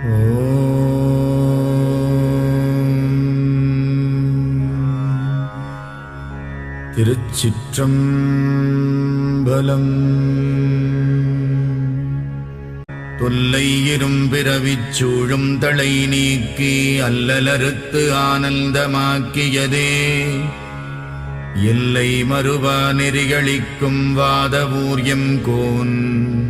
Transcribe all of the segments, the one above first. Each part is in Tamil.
திருச்சிற்றம்பலம். தொல்லை இரும்பிறவிச் சூழும் தலை நீக்கி அல்லலறுத்து ஆனந்தமாக்கியதே. எல்லை மறுவா நெறிகளிக்கும் வாதவூர்யம் கோன்.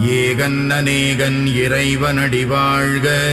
ஏகன் அநேகன் இறைவனடி வாழ்க.